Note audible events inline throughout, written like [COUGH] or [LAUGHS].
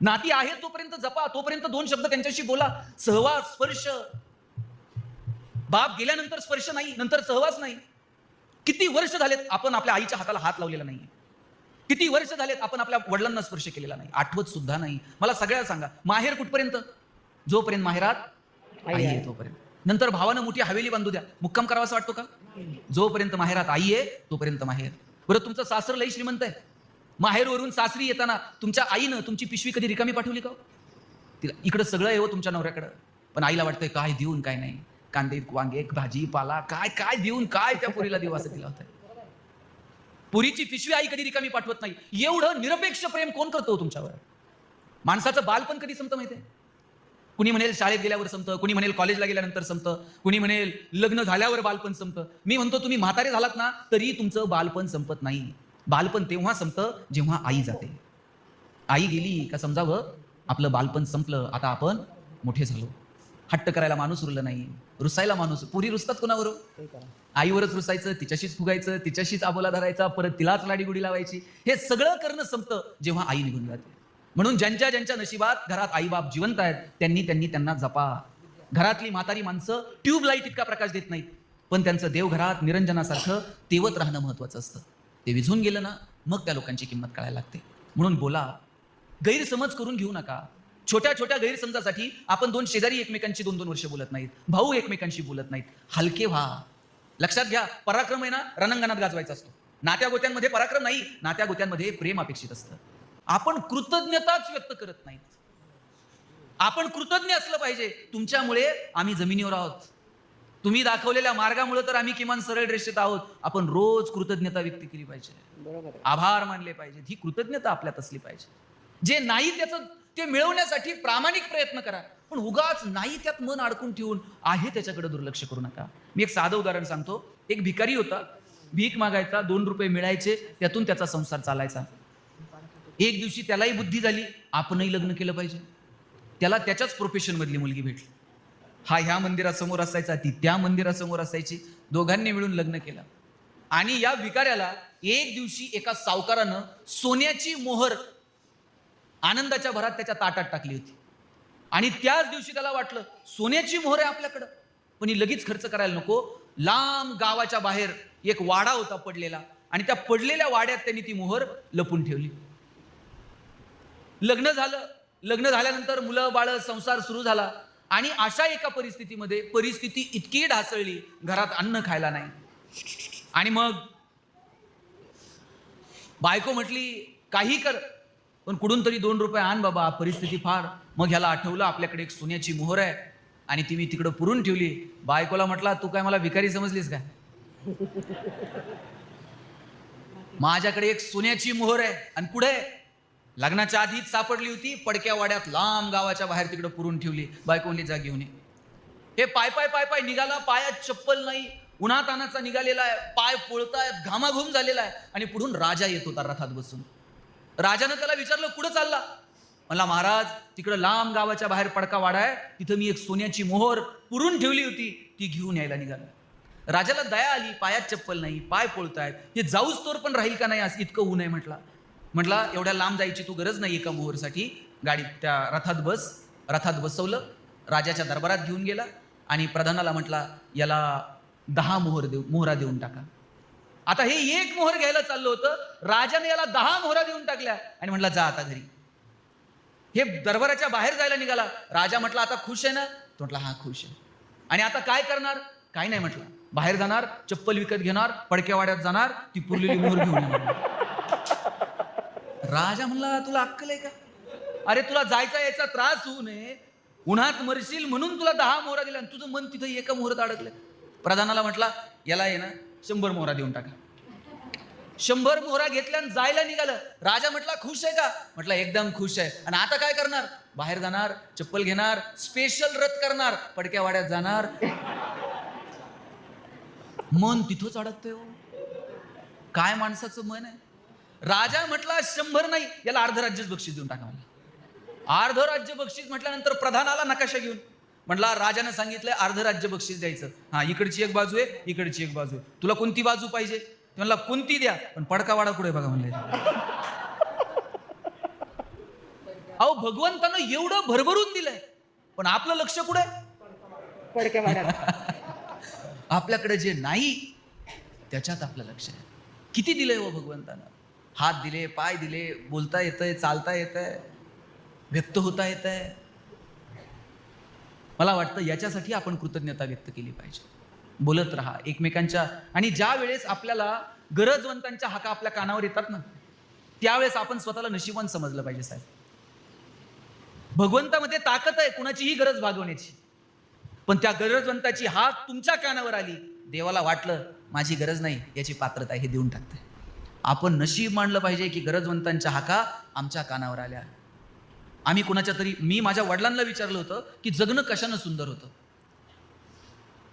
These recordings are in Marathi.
नाती आहे तोपर्यंत जपा तोपर्यंत दोन शब्द त्यांच्याशी बोला. सहवास स्पर्श. बाप गेल्यानंतर स्पर्श नाही नंतर सहवास नाही. किती वर्ष झालेत आपण आपल्या आईच्या हाताला हात लावलेला नाही किती वर्ष झालेत आपण आपल्या वडिलांना स्पर्श केलेला नाही. आठवत सुद्धा नाही. मला सगळ्या सांगा माहेर कुठपर्यंत? जोपर्यंत माहेरात आई आहे. तोपर्यंत. नंतर भावानं मोठी हवेली बांधू द्या. मुक्काम करावासा वाटतो का? जोपर्यंत माहेरात आई आहे तोपर्यंत माहेर. बरं तुमचं सासर लई श्रीमंत आहे. माहेरवरून सासरी येताना तुमच्या आईनं तुमची पिशवी कधी रिकामी पाठवली का हो? तिला इकडं सगळं आहे हो तुमच्या नवऱ्याकडं. पण आईला वाटतंय काय देऊन काय नाही. कांदे वांगे भाजी पाला काय काय देऊन काय त्या पुरीला देऊ असं तिला होतंय. पुरीची पिशवी आई कधी रिकामी पाठवत नाही. एवढं निरपेक्ष प्रेम कोण करतो हो तुमच्यावर? माणसाचं बालपण कधी संपतं माहितीये? कुणी म्हणेल शाळेत गेल्यावर संपतं कुणी म्हणेल कॉलेजला गेल्यानंतर संपतं कुणी म्हणेल लग्न झाल्यावर बालपण संपतं. मी म्हणतो तुम्ही म्हातारे झालात ना तरी तुमचं बालपण संपत नाही. बालपण तेव्हा संपतं जेव्हा आई जाते. आई गेली का समजावं आपलं बालपण संपलं आता आपण मोठे झालो. हट्ट करायला माणूस उरलं नाही रुसायला माणूस पुरी रुसतात कोणावर. आईवरच रुसायचं तिच्याशीच फुगायचं तिच्याशीच आबोला धरायचा परत तिलाच लाडीगुडी लावायची. हे सगळं करणं संपतं जेव्हा आई निघून जाते. म्हणून ज्यांच्या ज्यांच्या नशिबात घरात आईबाप जिवंत आहेत त्यांनी त्यांनी त्यांना जपा. घरातली म्हातारी माणसं ट्यूब लाइट इतका प्रकाश देत नाहीत. पण त्यांचं देवघरात निरंजनासारखं तेवत राहणं महत्वाचं असतं. ते विझून गेलं ना मग त्या लोकांची किंमत कळायला लागते. म्हणून बोला गैरसमज करून घेऊ नका. छोट्या छोट्या गैरसमजासाठी आपण दोन शेजारी एकमेकांची दोन दोन वर्ष बोलत नाहीत भाऊ एकमेकांशी बोलत नाहीत. हलके व्हा. लक्षात घ्या पराक्रम आहे ना रणांगणात गाजवायचा असतो. नात्या गोत्यांमध्ये पराक्रम नाही नात्या गोत्यांमध्ये प्रेम अपेक्षित असतं. आपण कृतज्ञताच व्यक्त करत नाहीत. आपण कृतज्ञ असलं पाहिजे. तुमच्यामुळे आम्ही जमिनीवर आहोत. तुम्ही दाखवलेल्या मार्गामुळे तर आम्ही किमान सरळ रेषेत आहोत. आपण रोज कृतज्ञता व्यक्त केली पाहिजे. आभार मानले पाहिजेत. ही कृतज्ञता आपल्यात असली पाहिजे. जे नाही त्याचं ते मिळवण्यासाठी प्रामाणिक प्रयत्न करा. पण उगाच नाही त्यात मन अडकून ठेवून आहे त्याच्याकडे दुर्लक्ष करू नका. मी एक साधं उदाहरण सांगतो. एक भिकारी होता. भीक मागायचा दोन रुपये मिळायचे त्यातून त्याचा संसार चालायचा. एक दिवशी त्यालाही बुद्धी झाली. आपणही लग्न केलं पाहिजे. त्याला त्याच्याच प्रोफेशन मधली मुलगी भेटली. हा ह्या मंदिरासमोर असायचा ती त्या मंदिरासमोर असायची. दोघांनी मिळून लग्न केलं. आणि या विकाऱ्याला एक दिवशी एका सावकारानं सोन्याची मोहर आनंदाच्या भरात त्याच्या ताटात टाकली होती. आणि त्याच दिवशी त्याला वाटलं सोन्याची मोहर आहे आपल्याकडं. पण ही लगेच खर्च करायला नको. लांब गावाच्या बाहेर एक वाडा होता पडलेला. आणि त्या पडलेल्या वाड्यात त्यांनी ती मोहर लपून ठेवली. लग्न झालं. लग्न झाल्यानंतर मुलं बाळ संसार सुरू झाला. आणि अशा एका परिस्थितीमध्ये परिस्थिती इतकी ढासळली घरात अन्न खायला नाही. आणि मग बायको म्हटली काही कर पण कुठून तरी दोन रुपये आण बाबा परिस्थिती फार. मग ह्याला आठवलं आपल्याकडे एक सोन्याची मोहर आहे. आणि ती मी तिकडं पुरून ठेवली. बायकोला म्हटला तू काय मला भिकारी समजलीस काय? [LAUGHS] माझ्याकडे एक सोन्याची मोहर आहे. आणि पुढे लग्नाच्या आधीच सापडली होती पडक्या वाड्यात लांब गावाच्या बाहेर तिकडे पुरून ठेवली बायको जा घेऊन ये. हे पाय पाय पाय पाय निघाला पायात चप्पल नाही उन्हातानाचा निघालेला आहे पाय पोळतायत घामाघूम झालेला आहे आणि पुढून राजा येत होता रथात बसून. राजानं त्याला विचारलं कुठं चालला? म्हणला महाराज तिकडं लांब गावाच्या बाहेर पडका वाडा आहे तिथं मी एक सोन्याची मोहर पुरून ठेवली होती ती घेऊन यायला निघाला. राजाला दया आली पायात चप्पल नाही पाय पोळतायत हे जाऊच तोर पण राहील का नाही? असं इतकं होऊ नये म्हटला. म्हटला एवढ्या लांब जायची तू गरज नाही एका मोहरसाठी? गाडीत त्या रथात बस रथात बसवलं राजाच्या दरबारात घेऊन गेला आणि प्रधानाला म्हटला याला दहा मोहर देऊ मोहरा देऊन टाका. आता हे एक मोहर घ्यायला चाललं होतं राजाने याला दहा मोहरा देऊन टाकल्या आणि म्हटला जा आता घरी. हे दरबाराच्या बाहेर जायला निघाला. राजा म्हटला आता खुश आहे ना? तो म्हटला हा खुश आहे. आणि आता काय करणार? काय नाही म्हटलं. बाहेर जाणार चप्पल विकत घेणार पडक्या वाड्यात जाणार ती पुरलेली मोहर घेऊन येणार. राजा म्हणला तुला अक्कल आहे का? अरे तुला जायचा यायचा त्रास होऊ नये. उन्हात मरशील म्हणून तुला दहा मोहरा दिल्या आणि तुझं मन तिथं एका मोहरात अडकलं प्रधानाला म्हटला याला ये ना शंभर मोहरा देऊन टाका. शंभर मोहरा घेतल्या आणि जायला निघालं. राजा म्हटला खुश आहे का? म्हटला एकदम खुश आहे. आणि आता काय करणार? बाहेर जाणार चप्पल घेणार स्पेशल रथ करणार पडक्या वाड्यात जाणार. मन तिथंच अडकतंय हो. काय माणसाचं मन आहे? राजा म्हटला शंभर नाही. याला अर्ध राज्यच बक्षीस देऊन टाका मला अर्ध राज्य बक्षीस म्हटल्यानंतर प्रधानाला नकाशा घेऊन. म्हटला राजाने सांगितलंय अर्ध राज्य बक्षीस द्यायचं. हा इकडची एक बाजू आहे इकडची एक बाजू आहे. तुला कोणती बाजू पाहिजे? म्हणला कोणती द्या पण पडकावाडा कुठे बघा म्हणले अहो भगवंतानं एवढं भरभरून दिलंय पण आपलं लक्ष कुठे आपल्याकडे जे नाही त्याच्यात आपलं लक्ष आहे. किती दिलंय व भगवंतानं? हात दिले पाय दिले बोलता येतंय चालता येतंय व्यक्त होता येतंय. मला वाटतं याच्यासाठी आपण कृतज्ञता व्यक्त केली पाहिजे. बोलत राहा एकमेकांच्या आणि ज्या वेळेस आपल्याला गरजवंतांच्या हाका आपल्या कानावर येतात ना त्यावेळेस आपण स्वतःला नशिबवान समजलं पाहिजे साहेब. भगवंतामध्ये ताकद आहे कुणाचीही गरज भागवण्याची. पण त्या गरजवंताची हाक तुमच्या कानावर आली देवाला वाटलं माझी गरज नाही याची पात्रता हे देऊन टाकते आपण नशीब मांडलं पाहिजे की गरजवंतांच्या हाका आमच्या कानावर आल्या. आम्ही कुणाच्या तरी मी माझ्या वडिलांना विचारलं होतं की जगणं कशानं सुंदर होतं?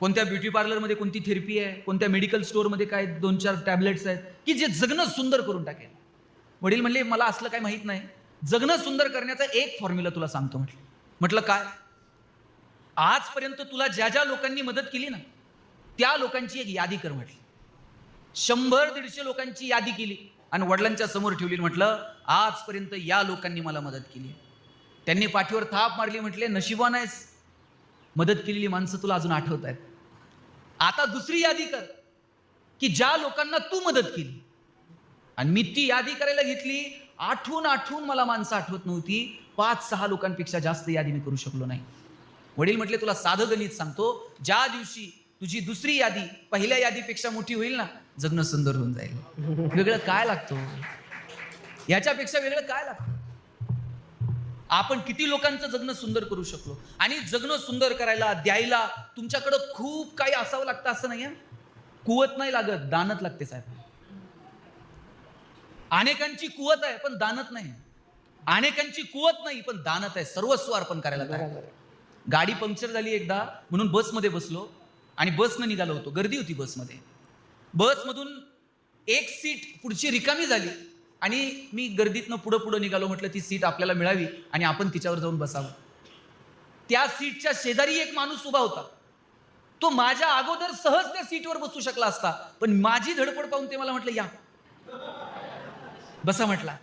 कोणत्या ब्युटी पार्लरमध्ये कोणती थेरपी आहे? कोणत्या मेडिकल स्टोअरमध्ये काय दोन चार टॅबलेट्स आहेत? की जे जगणं सुंदर करून टाकेल? वडील म्हणले मला असलं काय माहीत नाही. जगणं सुंदर करण्याचा एक फॉर्म्युला तुला सांगतो म्हटलं. म्हटलं काय? आजपर्यंत तुला ज्या ज्या लोकांनी मदत केली ना त्या लोकांची एक यादी कर म्हटली. शंभर दीडशे लोकांची यादी केली आणि वडिलांच्या समोर ठेवली म्हटलं आजपर्यंत या लोकांनी मला मदत केली त्यांनी पाठीवर थाप मारली म्हटले नशिबान आहेस. मदत केलेली माणसं तुला अजून आठवत आहेत. आता दुसरी यादी कर की ज्या लोकांना तू मदत केली. आणि मी ती यादी करायला घेतली आठवून आठवून मला माणसं आठवत नव्हती. पाच सहा लोकांपेक्षा जास्त यादी मी करू शकलो नाही. वडील म्हटले तुला साधं गणित सांगतो. ज्या दिवशी तुझी दुसरी यादी पहिल्या यादीपेक्षा मोठी होईल ना जगणं सुंदर होऊन जाईल. वेगळं काय लागतो? याच्यापेक्षा वेगळं काय लागतं? आपण किती लोकांचं जगणं सुंदर करू शकलो? आणि जगणं सुंदर करायला द्यायला तुमच्याकडं खूप काही असावं लागतं असं नाही कुवत नाही लागत दानत लागते साहेब. अनेकांची कुवत आहे पण दानत नाही. अनेकांची कुवत नाही पण दानत आहे. सर्वस्व अर्पण करायला काय गाडी पंक्चर झाली एकदा म्हणून बसमध्ये बसलो आणि बसनं निघालो होतो. गर्दी होती बसमध्ये. बसमधून एक सीट पुढची रिकामी झाली आणि मी गर्दीतनं पुढं पुढं निघालो म्हटलं ती सीट आपल्याला मिळावी आणि आपण तिच्यावर जाऊन बसावं. त्या सीटच्या शेजारी एक माणूस उभा होता. तो माझ्या अगोदर सहज त्या सीटवर बसू शकला असता पण माझी धडपड पाहून ते मला म्हटलं या. बसा म्हटला.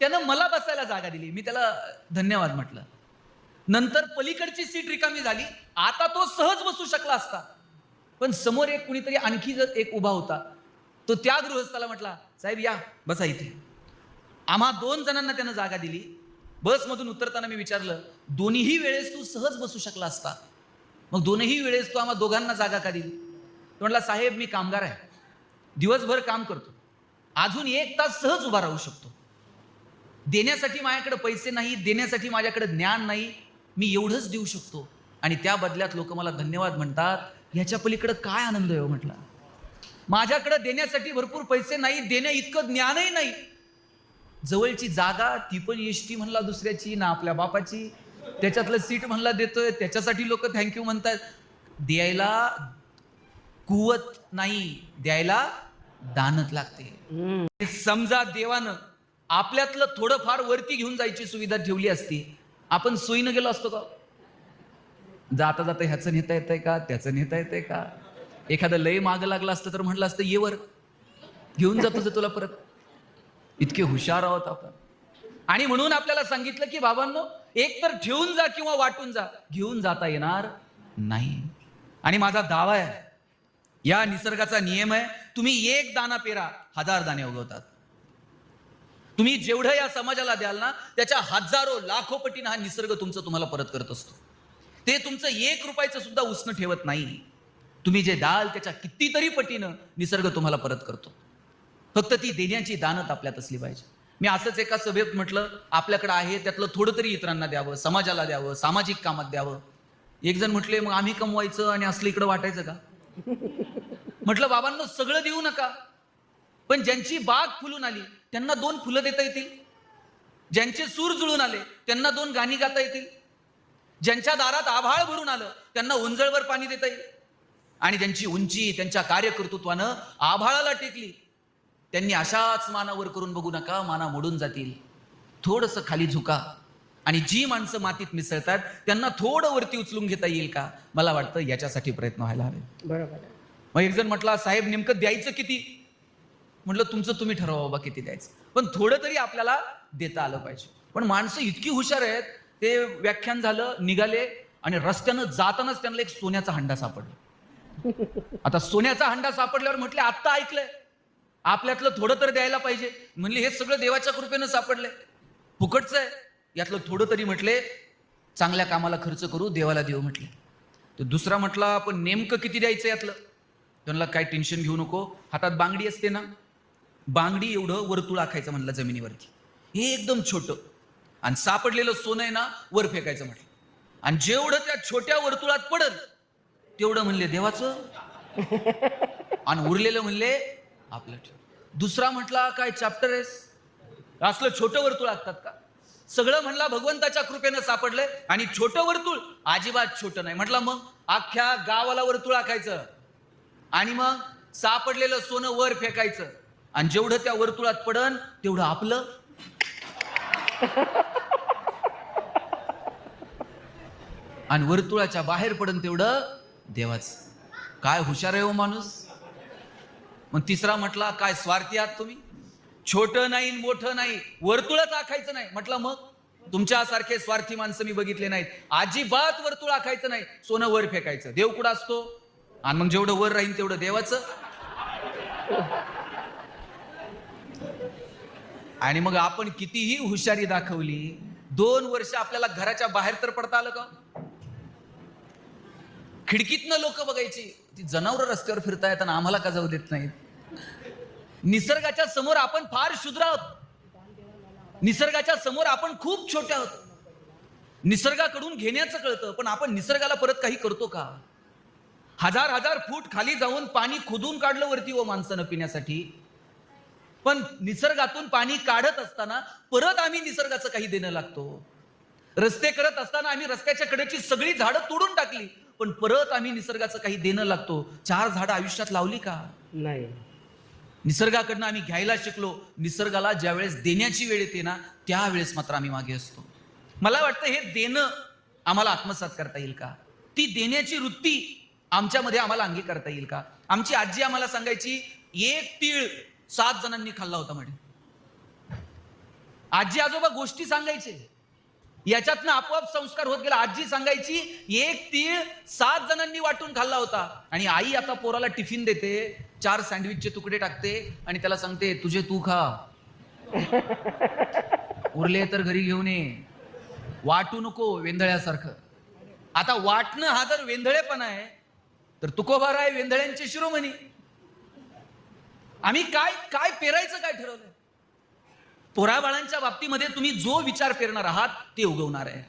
त्यानं मला बसायला जागा दिली. मी त्याला धन्यवाद म्हटलं. नंतर पलीकडची सीट रिकामी झाली. आता तो सहज बसू शकला असता. पण समोर एक कुणीतरी आणखी जर एक उभा होता तो त्या गृहस्थाला म्हटला साहेब या बसा इथे. आम्हा दोन जणांना त्यानं जागा दिली. बसमधून उतरताना मी विचारलं दोन्हीही वेळेस तू सहज बसू शकला असता. मग दोनही वेळेस तू आम्हा दोघांना जागा का दिली? तो म्हटला साहेब मी कामगार आहे. दिवसभर काम करतो. अजून एक तास सहज उभा राहू शकतो. देण्यासाठी माझ्याकडे पैसे नाही देण्यासाठी माझ्याकडे ज्ञान नाही. मी एवढंच देऊ शकतो. आणि त्या बदल्यात लोक मला धन्यवाद म्हणतात. याच्या पलीकडे काय आनंद आहे हो म्हटलं? माझ्याकडे देण्यासाठी भरपूर पैसे नाही देण्या इतकं ज्ञानही नाही. जवळची जागा ती पण एसटी म्हणला दुसऱ्याची ना आपल्या बापाची. त्याच्यातलं सीट म्हणला देतोय त्याच्यासाठी लोक थँक्यू म्हणतात. द्यायला कुवत नाही द्यायला दानत लागते. समजा देवानं आपल्यातलं थोडंफार वरती घेऊन जायची सुविधा ठेवली असती आपण सोयीनं गेलो असतो का? जाता जाता ह्याचं नेता येतंय का? त्याचं नेता येतंय का? एखादं लय माग लागलं असतं तर म्हटलं असतं येवर घेऊन जातो तुझं तुला परत. इतके हुशार आहोत आपण. आणि म्हणून आपल्याला सांगितलं की बाबांनो एक तर ठेवून जा किंवा वाटून जा. घेऊन जाता येणार नाही. आणि माझा दावा आहे या निसर्गाचा नियम आहे तुम्ही एक दाना पेरा हजार दाणे उगवतात. तुम्ही जेवढं या समाजाला द्याल ना त्याच्या हजारो लाखो पटीनं हा निसर्ग तुमचं तुम्हाला परत करत असतो. ते तुमचं एक रुपयाचं सुद्धा उसनं ठेवत नाही. तुम्ही जे दाल त्याच्या कितीतरी पटीनं निसर्ग तुम्हाला परत करतो. फक्त ती देण्याची दानत आपल्यात असली पाहिजे. मी असंच एका सभेत म्हटलं आपल्याकडे आहे त्यातलं थोडं तरी इतरांना द्यावं समाजाला द्यावं सामाजिक कामात द्यावं. एक जण म्हटले मग आम्ही कमवायचं आणि असलं इकडं वाटायचं का? म्हटलं बाबांना सगळं देऊ नका. पण ज्यांची बाग फुलून आली त्यांना दोन फुलं देता येतील? ज्यांचे सूर जुळून आले त्यांना दोन गाणी गाता येतील? ज्यांच्या दारात आभाळ भरून आलं त्यांना उंजळवर पाणी देता येईल. आणि ज्यांची उंची त्यांच्या कार्यकर्तृत्वानं आभाळाला टेकली. त्यांनी अशाच मानावर करून बघू नका माना मोडून जातील. थोडंसं खाली झुका. आणि जी माणसं मातीत मिसळतात त्यांना थोडं वरती उचलून घेता येईल का? मला वाटतं याच्यासाठी प्रयत्न व्हायला हवे. बरोबर. मग एक जण म्हटला साहेब नेमकं द्यायचं किती? म्हटलं तुमचं तुम्ही ठरवा बाबा किती द्यायचं. पण थोडं तरी आपल्याला देता आलं पाहिजे. पण माणसं इतकी हुशार आहेत ते व्याख्यान झालं निघाले आणि रस्त्यानं जातानाच त्यांना एक सोन्याचा हंडा सापडला. आता सोन्याचा हंडा सापडल्यावर म्हटले आत्ता ऐकलंय. आपल्यातलं थोडं तर द्यायला पाहिजे. म्हणले हे सगळं देवाच्या कृपेनं सापडलंय. फुकटचं आहे. यातलं थोडं तरी म्हटले चांगल्या कामाला खर्च करू देवाला देऊ म्हटले. तर दुसरा म्हटला पण नेमकं किती द्यायचं यातलं? त्यांना काय टेन्शन घेऊ नको. हातात बांगडी असते ना? बांगडी एवढं वर्तुळ आखायचं म्हणलं जमिनीवरती. हे एकदम छोटं. आणि सापडलेलं सोनं आहे ना वर फेकायचं म्हटलं. आणि जेवढं त्या छोट्या वर्तुळात पडल तेवढं म्हणले देवाचं? [LAUGHS] आणि उरलेलं म्हणले आपलं दुसरा म्हटला काय चॅप्टर आहेस? असलं छोटं वर्तुळ असतात का? सगळं म्हणला भगवंताच्या कृपेनं सापडलंय आणि छोटं वर्तुळ अजिबात छोटं नाही. म्हटलं मग अख्ख्या गावाला वर्तुळ आखायचं आणि मग सापडलेलं सोनं वर फेकायचं आणि जेवढं त्या वर्तुळात पडन तेवढं आपलं [LAUGHS] आणि वर्तुळाच्या बाहेर पडन तेवढं देवाच. काय हुशार आहे हो माणूस? मग तिसरा म्हटला काय स्वार्थी आहात तुम्ही? छोट नाही मोठं नाही वर्तुळच आखायचं नाही. म्हटलं मग? तुमच्यासारखे स्वार्थी माणसं मी बघितले नाहीत. अजिबात वर्तुळ आखायचं नाही. सोनं वर फेकायचं. देव कुठं असतो? आणि मग जेवढं वर राहील तेवढं देवाचं. आणि मग आपण कितीही हुशारी दाखवली दोन वर्ष आपल्याला घराच्या बाहेर तर पडता आलं का? खिडकीतनं लोक बघायची ती जनावर रस्त्यावर फिरतायत आणि आम्हाला का जाऊ देत नाहीत. निसर्गाच्या समोर आपण फार शुद्र आहोत. निसर्गाच्या समोर आपण खूप छोटे आहोत. निसर्गाकडून घेण्याचं कळतं पण आपण निसर्गाला परत काही करतो का? हजार हजार फूट खाली जाऊन पाणी खोदून काढलं वरती व माणसानं पिण्यासाठी. पण निसर्गातून पाणी काढत असताना परत आम्ही निसर्गाचं काही देणं लागतो. रस्ते करत असताना आम्ही रस्त्याच्या कडेची सगळी झाडं तोडून टाकली पण परत आम्ही निसर्गाचं काही देणं लागतो. चार झाडं आयुष्यात लावली का? नाही. निसर्गाकडनं आम्ही घ्यायला शिकलो. निसर्गाला ज्यावेळेस देण्याची वेळ येते ना त्यावेळेस मात्र आम्ही मागे असतो. मला वाटतं हे देणं आम्हाला आत्मसात करता येईल का? ती देण्याची वृत्ती आमच्यामध्ये आम्हाला अंगीकारता येईल का? आमची आजी आम्हाला सांगायची एक तीळ सात जणांनी खाल्ला होता म्हणे. आजी आजोबा गोष्टी सांगायचे. याच्यातनं आपोआप संस्कार होत गेला. आजी सांगायची एक तीळ सात जणांनी वाटून खाल्ला होता. आणि आई आता पोराला टिफिन देते चार सँडविचचे तुकडे टाकते आणि त्याला सांगते तुझे तू खा. उरले तर घरी घेऊन ये. वाटू नको वेंधळ्यासारखं. आता वाटणं हा जर वेंधळेपणा आहे तर तुकोबार आहे वेंधळ्यांचे शिरोमणी. आम्ही काय काय पेरायचं काय ठरवलंय? पोराबाळांच्या बाबतीमध्ये तुम्ही जो विचार पेरणार आहात ते उगवणार आहे.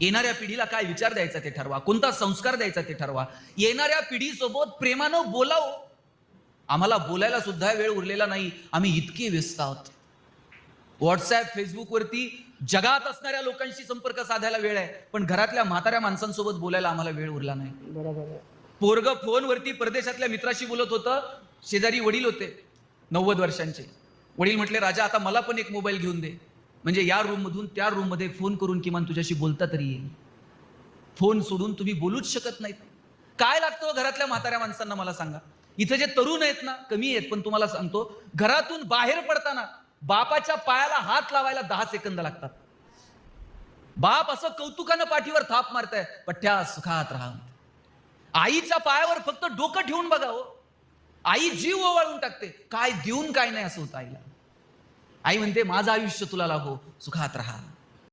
येणाऱ्या पिढीला काय विचार द्यायचा ते ठरवा. कोणता संस्कार द्यायचा ते ठरवा. येणाऱ्या पिढीसोबत प्रेमानं बोलाव. आम्हाला बोलायला सुद्धा वेळ उरलेला नाही. आम्ही इतके व्यस्त आहोत. व्हॉट्सॲप फेसबुकवरती जगात असणाऱ्या लोकांशी संपर्क साधायला वेळ आहे. पण घरातल्या म्हाताऱ्या माणसांसोबत बोलायला आम्हाला वेळ उरला नाही. बरोबर पोरग फोनवरती परदेशातल्या मित्राशी बोलत होतं. शेजारी वडील होते नव्वद वर्षांचे. वडील म्हटले राजा आता मला पण एक मोबाईल घेऊन दे. म्हणजे या रूममधून त्या रूममध्ये फोन करून किमान तुझ्याशी बोलता तरी येईल. फोन सोडून तुम्ही बोलूच शकत नाहीत. काय लागतं हो घरातल्या म्हाताऱ्या माणसांना मला सांगा. इथे जे तरुण आहेत ना कमी आहेत पण तुम्हाला सांगतो घरातून बाहेर पडताना बापाच्या पायाला हात लावायला दहा सेकंद लागतात. बाप असं कौतुकानं पाठीवर थाप मारताय पठ्या सुखात राहा. आईच्या पायावर फक्त डोकं ठेवून बघा हो. आई जीव ओवाळून टाकते. काय देऊन काय नाही असं होतं आईला. आई म्हणते माझं आयुष्य तुला लागो सुखात राहा.